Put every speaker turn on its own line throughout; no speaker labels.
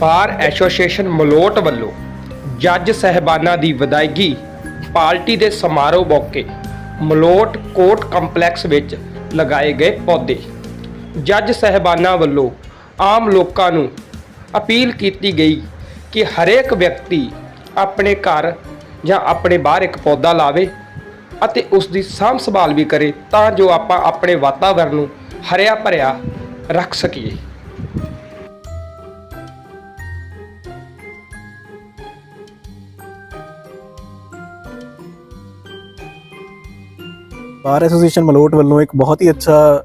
Bar association Malout ਵੱਲੋਂ ਜੱਜ ਸਹਿਬਾਨਾਂ ਦੀ ਵਿਦਾਇਗੀ ਪਾਰਟੀ ਦੇ ਸਮਾਰੋਹ ਮੌਕੇ ਮਲੋਟ ਕੋਰਟ ਕੰਪਲੈਕਸ ਵਿੱਚ ਲਗਾਏ ਗਏ ਪੌਦੇ। ਜੱਜ ਸਹਿਬਾਨਾਂ ਵੱਲੋਂ ਆਮ ਲੋਕਾਂ ਨੂੰ ਅਪੀਲ ਕੀਤੀ ਗਈ ਕਿ ਹਰੇਕ ਵਿਅਕਤੀ ਆਪਣੇ ਘਰ ਜਾਂ ਆਪਣੇ ਬਾਹਰ ਇੱਕ ਪੌਦਾ ਲਾਵੇ ਅਤੇ ਉਸ ਦੀ ਸਾਂਭ ਸੰਭਾਲ ਵੀ ਕਰੇ ਤਾਂ ਜੋ ਆਪਾਂ ਆਪਣੇ ਵਾਤਾਵਰਨ ਨੂੰ ਹਰਿਆ ਭਰਿਆ ਰੱਖ ਸਕੀਏ।
ਬਾਰ ਐਸੋਸੀਏਸ਼ਨ ਮਲੋਟ ਵੱਲੋਂ ਇੱਕ ਬਹੁਤ ਹੀ ਅੱਛਾ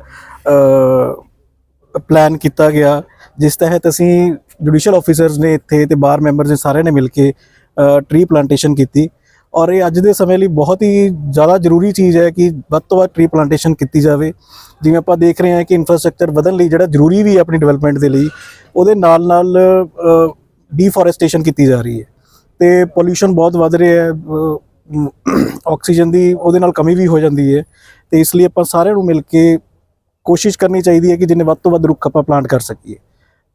ਪਲਾਨ ਕੀਤਾ ਗਿਆ, ਜਿਸ ਤਹਿਤ ਅਸੀਂ ਜੁਡੀਸ਼ੀਅਲ ਆਫੀਸਰਸ ਨੇ ਇੱਥੇ ਤੇ ਬਾਰ ਮੈਂਬਰਸ ਨੇ ਸਾਰਿਆਂ ਨੇ ਮਿਲ ਕੇ ਟਰੀ ਪਲਾਂਟੇਸ਼ਨ ਕੀਤੀ। ਔਰ ਇਹ ਅੱਜ ਦੇ ਸਮੇਂ ਲਈ ਬਹੁਤ ਹੀ ਜ਼ਿਆਦਾ ਜ਼ਰੂਰੀ ਚੀਜ਼ ਹੈ ਕਿ ਵੱਧ ਤੋਂ ਵੱਧ ਟ੍ਰੀ ਪਲਾਂਟੇਸ਼ਨ ਕੀਤੀ ਜਾਵੇ। ਜਿਵੇਂ ਆਪਾਂ ਦੇਖ ਰਹੇ ਹਾਂ ਕਿ ਇਨਫਰਾਸਟ੍ਰਕਚਰ ਵਧਣ ਲਈ ਜਿਹੜਾ ਜ਼ਰੂਰੀ ਵੀ ਹੈ ਆਪਣੀ ਡਿਵੈਲਪਮੈਂਟ ਦੇ ਲਈ, ਉਹਦੇ ਨਾਲ ਨਾਲ ਡੀਫੋਰੈਸਟੇਸ਼ਨ ਕੀਤੀ ਜਾ ਰਹੀ ਹੈ। ਤੇ ਪੋਲੂਸ਼ਨ ਬਹੁਤ ਵੱਧ ਰਿਹਾ ਹੈ ਆਕਸੀਜਨ ਦੀ ਉਹਦੇ ਨਾਲ ਕਮੀ ਵੀ ਹੋ ਜਾਂਦੀ ਹੈ ਤੇ ਇਸ ਲਈ ਆਪਾਂ ਸਾਰਿਆਂ ਨੂੰ ਮਿਲ ਕੇ ਕੋਸ਼ਿਸ਼ ਕਰਨੀ ਚਾਹੀਦੀ ਹੈ ਕਿ ਜਿੰਨੇ ਵੱਧ ਤੋਂ ਵੱਧ ਰੁੱਖ ਆਪਾਂ ਪਲਾਂਟ ਕਰ ਸਕੀਏ।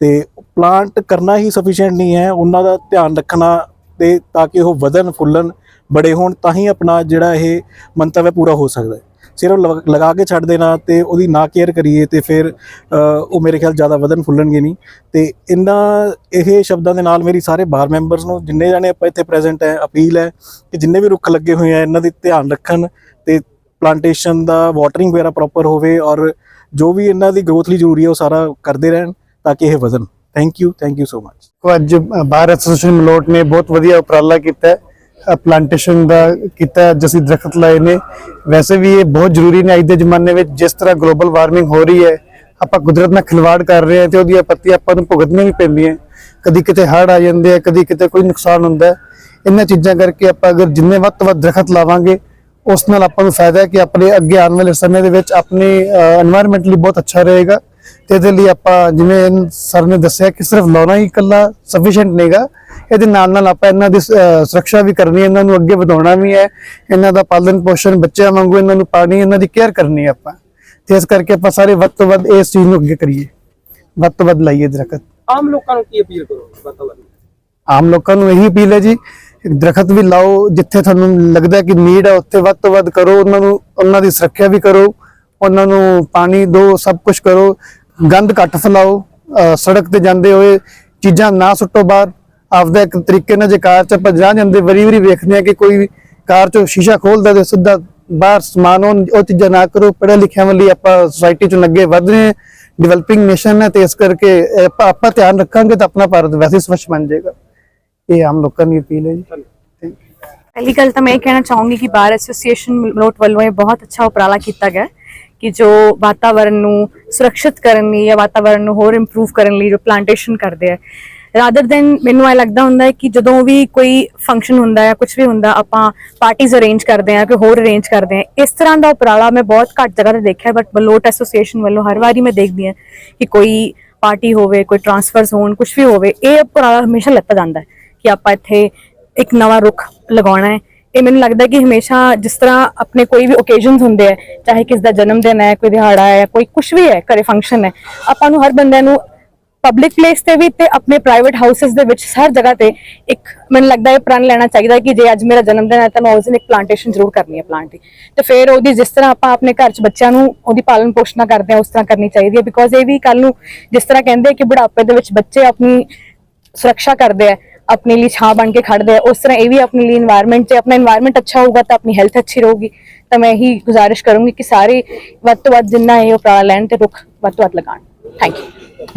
ਤੇ ਪਲਾਂਟ ਕਰਨਾ ਹੀ ਸਫੀਸ਼ੀਐਂਟ ਨਹੀਂ ਹੈ, ਉਹਨਾਂ ਦਾ ਧਿਆਨ ਰੱਖਣਾ ਤੇ ਤਾਂ ਕਿ ਉਹ ਵਧਣ ਫੁੱਲਣ, ਬੜੇ ਹੋਣ, ਤਾਂ ਹੀ ਆਪਣਾ ਜਿਹੜਾ ਇਹ ਮੰਤਵ ਹੈ ਪੂਰਾ ਹੋ ਸਕਦਾ ਹੈ। ਸਿਰਫ ਲਗ- ਲਗਾ ਕੇ ਛੱਡ ਦੇਣਾ ਤੇ ਉਹਦੀ ਨਾ ਕੇਅਰ ਕਰੀਏ ਤੇ ਫਿਰ ਉਹ ਮੇਰੇ ਖਿਆਲ ਜ਼ਿਆਦਾ ਵਧਣ ਫੁੱਲਣਗੇ ਨਹੀਂ। ਤੇ ਇਹਨਾਂ ਇਹ ਸ਼ਬਦਾਂ ਦੇ ਨਾਲ ਮੇਰੀ ਸਾਰੇ ਬਾਰ ਮੈਂਬਰਸ ਨੂੰ, ਜਿੰਨੇ ਜਾਣੇ ਆਪਾਂ ਇੱਥੇ ਪ੍ਰੈਜ਼ੈਂਟ ਹੈ, ਅਪੀਲ ਹੈ ਕਿ ਜਿੰਨੇ ਵੀ ਰੁੱਖ ਲੱਗੇ ਹੋਏ ਆ, ਇਹਨਾਂ ਦੀ ਧਿਆਨ ਰੱਖਣ ਤੇ ਪਲਾਂਟੇਸ਼ਨ ਦਾ ਵਾਟਰਿੰਗ ਵਗੈਰਾ ਪ੍ਰੋਪਰ ਹੋਵੇ ਔਰ ਜੋ ਵੀ ਇਹਨਾਂ ਦੀ ਗਰੋਥ ਲਈ ਜ਼ਰੂਰੀ ਹੈ, ਉਹ ਸਾਰਾ ਕਰਦੇ ਰਹਿਣ ਤਾਂ ਕਿ ਇਹ ਵਧਣ। Thank you thank you so much
ਕੋ ਅੱਜ ਬਾਰ ਐਸੋਸੀਏਸ਼ਨ ਮਲੋਟ ਨੇ ਬਹੁਤ ਵਧੀਆ ਉਪਰਾਲਾ ਕੀਤਾ ਹੈ। ਪਲਾਂਟੇਸ਼ਨ ਦਾ ਕੀਤਾ ਜਿਸੀਂ ਦਰਖਤ ਲਾਏ ਨੇ। ਵੈਸੇ ਵੀ ਇਹ ਬਹੁਤ ਜ਼ਰੂਰੀ ਨੇ ਅੱਜ ਦੇ ਜ਼ਮਾਨੇ ਵਿੱਚ, ਜਿਸ ਤਰ੍ਹਾਂ ਗਲੋਬਲ ਵਾਰਮਿੰਗ ਹੋ ਰਹੀ ਹੈ, ਆਪਾਂ ਕੁਦਰਤ ਨਾਲ ਖਿਲਵਾੜ ਕਰ ਰਹੇ ਹਾਂ ਤੇ ਉਹਦੀ ਆਪੱਤੀ ਆਪਾਂ ਨੂੰ ਭੁਗਤਣੀ ਵੀ ਪੈਂਦੀ ਹੈ ਕਦੀ ਕਿਤੇ ਹੜ ਆ ਜਾਂਦੇ ਆ, ਕਦੀ ਕਿਤੇ ਕੋਈ ਨੁਕਸਾਨ ਹੁੰਦਾ ਇਹਨਾਂ ਚੀਜ਼ਾਂ ਕਰਕੇ ਆਪਾਂ ਅਗਰ ਜਿੰਨੇ ਵੱਧ ਤੋਂ ਵੱਧ ਦਰਖਤ ਲਾਵਾਂਗੇ, ਉਸ ਨਾਲ ਆਪਾਂ ਨੂੰ ਫਾਇਦਾ ਹੈ ਕਿ ਆਪਣੇ ਅੱਗੇ ਆਉਣ ਵਾਲੇ ਸਮੇਂ ਦੇ ਵਿੱਚ ਆਪਣੀ এনवायरमेंटਲੀ ਬਹੁਤ ਅੱਛਾ ਰਹੇਗਾ। ਤੇ ਇਹਦੇ ਲਈ ਆਪਾਂ ਜਿਵੇਂ ਸਰ ਨੇ ਦੱਸਿਆ ਕਿ ਸਿਰਫ ਲਾਉਣਾ ਹੀ ਇਕੱਲਾ ਸਫੀਸ਼ੀਐਂਟ ਨਹੀਂਗਾ ਇਹਦੇ ਨਾਲ ਨਾਲ ਆਪਾਂ ਇਹਨਾਂ ਦੀ ਸੁਰੱਖਿਆ ਵੀ ਕਰਨੀ ਹੈ ਇਹਨਾਂ ਨੂੰ ਅੱਗੇ ਵਧਾਉਣਾ ਵੀ ਹੈ ਇਹਨਾਂ ਦਾ ਪਾਲਣ ਪੋਸ਼ਣ ਬੱਚਿਆਂ ਵਾਂਗੂ ਇਹਨਾਂ ਨੂੰ ਪਾਣੀ ਇਹਨਾਂ ਦੀ ਕੇਅਰ ਕਰਨੀ ਹੈ ਆਪਾਂ। ਤੇ ਇਸ ਕਰਕੇ ਆਪਾਂ ਸਾਰੇ ਵੱਧ ਤੋਂ ਵੱਧ ਇਸ ਚੀਜ਼ ਨੂੰ ਅੱਗੇ ਕਰੀਏ। ਵੱਧ ਤੋਂ ਵੱਧ ਲਾਈਏ ਦਰਖਤ।
ਆਮ ਲੋਕਾਂ ਨੂੰ ਕੀ ਅਪੀਲ ਕਰੋ ਵਾਤਾਵਰਣ
ਆਮ ਲੋਕਾਂ ਨੂੰ ਇਹੀ ਅਪੀਲ ਹੈ ਜੀ ਦਰਖਤ ਵੀ ਲਾਓ ਜਿੱਥੇ ਤੁਹਾਨੂੰ ਲੱਗਦਾ ਕਿ ਨੀਡ ਹੈ ਉੱਥੇ ਵੱਧ ਤੋਂ ਵੱਧ ਕਰੋ ਉਹਨਾਂ ਨੂੰ ਉਹਨਾਂ ਦੀ ਸੁਰੱਖਿਆ ਵੀ ਕਰੋ। ਉਹਨਾਂ ਨੂੰ ਪਾਣੀ ਦਿਓ ਸਭ ਕੁਝ ਕਰੋ। ਗੰਦ ਘੱਟ ਫੈਲਾਓ ਸੜਕ ਤੇ ਜਾਂਦੇ ਹੋਏ ਚੀਜ਼ਾਂ ਨਾ ਸੁੱਟੋ ਬਾਹਰ। ਆਪਦਾ ਇੱਕ ਤਰੀਕੇ ਨਾਲ ਜੇ ਕਾਰ ਚ ਆਪਾਂ ਜਾ ਜਾਂਦੇ ਵਰੀ ਵਰੀ ਵੇਖਦੇ ਆ ਕਿ ਕੋਈ ਕਾਰ ਚੋਂ ਸ਼ੀਸ਼ਾ ਖੋਲਦਾ ਤੇ ਸਿੱਧਾ ਬਾਹਰ ਸਮਾਨ ਉਹ ਚੀਜ਼ਾਂ ਨਾ ਕਰੋ। ਪੜ੍ਹੇ ਲਿਖਿਆਂ ਵਾਲੀ ਆਪਾਂ ਸੋਸਾਇਟੀ ਚ ਲੱਗੇ ਵਧ ਰਹੇ ਡਿਵੈਲਪਿੰਗ ਨੇਸ਼ਨ ਹੈ ਤੇ ਇਸ ਕਰਕੇ ਆਪਾਂ ਆਪਾਂ ਧਿਆਨ ਰੱਖਾਂਗੇ ਤਾਂ ਆਪਣਾ ਭਾਰਤ ਵੈਸੇ ਸਵੱਛ ਬਣ ਜਾਏਗਾ। ਇਹ ਆਮ ਲੋਕਾਂ ਦੀ ਅਪੀਲ ਹੈ ਜੀ.
ਪਹਿਲੀ ਗੱਲ ਤਾਂ ਮੈਂ ਇਹ ਕਹਿਣਾ ਚਾਹੂੰਗੀ ਕਿ ਬਾਰ ਐਸੋਸੀਏਸ਼ਨ ਮਲੋਟ ਵੱਲੋਂ ਇਹ ਬਹੁਤ ਅੱਛਾ ਉਪਰਾਲਾ ਕੀਤਾ ਗਿਆ ਕਿ ਜੋ ਵਾਤਾਵਰਣ ਨੂੰ ਸੁਰੱਖਿਅਤ ਕਰਨ ਲਈ ਜਾਂ ਵਾਤਾਵਰਣ ਨੂੰ ਹੋਰ ਇੰਪਰੂਵ ਕਰਨ ਲਈ ਜੋ ਪਲਾਂਟੇਸ਼ਨ ਕਰਦੇ ਆ। ਰਾਦਰ ਦੈਨ ਮੈਨੂੰ ਇਹ ਲੱਗਦਾ ਹੁੰਦਾ ਹੈ ਕਿ ਜਦੋਂ ਵੀ ਕੋਈ ਫੰਕਸ਼ਨ ਹੁੰਦਾ ਹੈ ਕੁਝ ਵੀ ਹੁੰਦਾ, ਆਪਾਂ ਪਾਰਟੀਆਂ ਅਰੇਂਜ ਕਰਦੇ ਆ ਕਿ ਹੋਰ ਅਰੇਂਜ ਕਰਦੇ ਆ ਇਸ ਤਰ੍ਹਾਂ ਦਾ ਉਪਰਾਲਾ ਮੈਂ ਬਹੁਤ ਘੱਟ ਜਗ੍ਹਾ ਤੇ ਦੇਖਿਆ ਬਟ ਮਲੋਟ ਐਸੋਸੀਏਸ਼ਨ ਵੱਲੋਂ ਹਰ ਵਾਰੀ ਮੈਂ ਦੇਖਦੀ ਹਾਂ ਕਿ ਕੋਈ ਪਾਰਟੀ ਹੋਵੇ, ਕੋਈ ਟ੍ਰਾਂਸਫਰਸ ਹੋਣ ਕੁਝ ਵੀ ਹੋਵੇ, ਇਹ ਉਪਰਾਲਾ ਹਮੇਸ਼ਾ ਲੱਤਾ ਜਾਂਦਾ ਹੈ ਕਿ ਆਪਾਂ ਇੱਥੇ ਇੱਕ ਨਵਾਂ ਰੁੱਖ ਲਗਾਉਣਾ ਹੈ। ਇਹ ਮੈਨੂੰ ਲੱਗਦਾ ਕਿ ਹਮੇਸ਼ਾ ਜਿਸ ਤਰ੍ਹਾਂ ਆਪਣੇ ਕੋਈ ਵੀ ਓਕੇਜ਼ਨਸ ਹੁੰਦੇ ਆ ਚਾਹੇ ਕਿਸ ਦਾ ਜਨਮ ਦਿਨ ਹੈ, ਕੋਈ ਦਿਹਾੜਾ ਹੈ, ਕੋਈ ਕੁਝ ਵੀ ਹੈ, ਘਰੇ ਫੰਕਸ਼ਨ ਹੈ, ਆਪਾਂ ਨੂੰ ਹਰ ਬੰਦੇ ਨੂੰ ਪਬਲਿਕ ਪਲੇਸ ਤੇ ਵੀ ਤੇ ਆਪਣੇ ਪ੍ਰਾਈਵੇਟ ਹਾਊਸਸ ਦੇ ਵਿੱਚ ਹਰ ਜਗ੍ਹਾ ਤੇ ਇੱਕ ਮੈਨੂੰ ਲੱਗਦਾ ਇਹ ਪ੍ਰਣ ਲੈਣਾ ਚਾਹੀਦਾ ਕਿ ਜੇ ਅੱਜ ਮੇਰਾ ਜਨਮ ਦਿਨ ਹੈ ਤਾਂ ਮੈਂ ਉਸ ਦਿਨ ਇੱਕ ਪਲਾਂਟੇਸ਼ਨ ਜ਼ਰੂਰ ਕਰਨੀ ਹੈ ਪਲਾਂਟ ਦੀ। ਤੇ ਫਿਰ ਉਹਦੀ ਜਿਸ ਤਰ੍ਹਾਂ ਆਪਾਂ ਆਪਣੇ ਘਰ 'ਚ ਬੱਚਿਆਂ ਨੂੰ ਉਹਦੀ ਪਾਲਣ ਪੋਸ਼ਣਾ ਕਰਦੇ ਆ ਉਸ ਤਰ੍ਹਾਂ ਕਰਨੀ ਚਾਹੀਦੀ ਹੈ ਬਿਕੋਜ਼ ਇਹ ਵੀ ਕੱਲ ਨੂੰ ਜਿਸ ਤਰ੍ਹਾਂ ਕਹਿੰਦੇ ਕਿ ਬੁਢਾਪੇ ਦੇ ਵਿੱਚ ਬੱਚੇ ਆਪਣੀ ਸੁਰੱਖਿਆ ਕਰਦੇ ਆ अपने लिए छाँ बन के खड़े है उस तरह ये भी अपने लिए इन्वायरमेंट से अपना इन्वायरमेंट अच्छा होगा तो अपनी हेल्थ अच्छी रहेगी। तो मैं यही गुजारिश करूँगी कि सारे वो तो ਵੱਧ जिन्ना है वो ਲੈਣ ਤੇ ਰੁੱਖ ਵੱਧ ਤੋਂ ਵੱਧ लगा थैंक यू